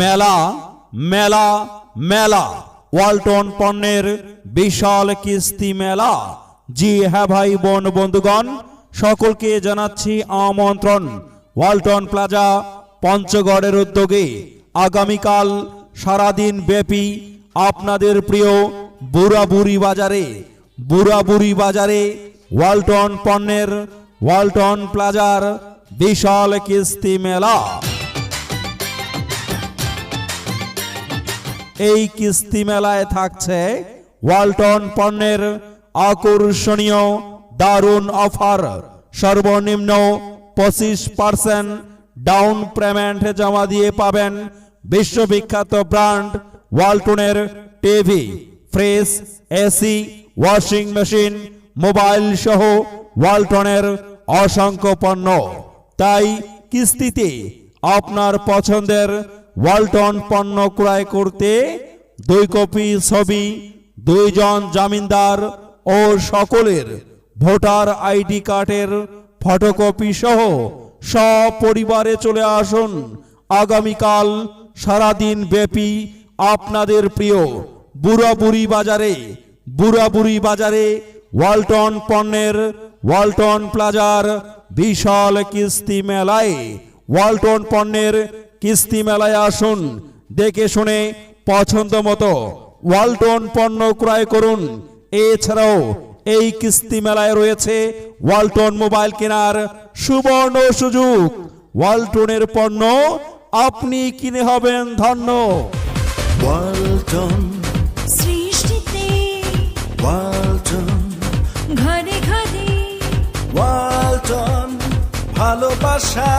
মেলা মেলা মেলা। ওয়ালটন পণ্যের বিশাল কিস্তি মেলা। জি হ্যাঁ ভাই, বোন, বন্ধুগণ, সকলকে জানাচ্ছি আমন্ত্রণ। ওয়ালটন প্লাজা, পঞ্চগড়ের উদ্যোগে আগামীকাল সারাদিন ব্যাপী আপনাদের প্রিয় বুড়াবুড়ি বাজারে বুড়াবুড়ি বাজারে ওয়ালটন পণ্যের ওয়ালটন প্লাজার বিশাল কিস্তি মেলা। এই কিস্তি মেলায় থাকছে ওয়ালটন পণ্যের আকর্ষণীয় দারুণ অফার। সর্বনিম্ন পঁচিশ পার্সেন্ট ডাউন পেমেন্ট জমা দিয়ে পাবেন বিশ্ববিখ্যাত brand ওয়ালটনের TV, fridge, AC, washing machine, mobile সহ ওয়ালটনের অসংখ্য পণ্য। তাই কিস্তিতে আপনার পছন্দের ওয়ালটন পণ্য ক্রয় করতে দুই কপি ছবি, দুইজন জামিনদার ও সকলের ভোটার আইডি কার্ডের ফটোকপি সহ সপরিবারে চলে আসুন। আগামীকাল সারাদিন ব্যাপী আপনাদের প্রিয় বুড়াবুড়ি বাজারে বুড়াবুড়ি বাজারে ওয়ালটন পণ্যের ওয়ালটন প্লাজার বিশাল কিস্তি মেলায় ওয়ালটন পণ্যের কিস্তি মেলায় আসুন দেখে শুনে পছন্দ মতো ওয়ালটন পণ্য ক্রয় করুন। এছাড়াও এই কিস্তি মেলায় রয়েছে ওয়ালটন মোবাইল কেনার সুবর্ণ সুযোগ। ওয়ালটনের পণ্য আপনি কিনে হবেন ধন্য। ওয়ালটন। সৃষ্টিতে ওয়ালটন। ঘরে ঘরে ওয়ালটন ভালোবাসা।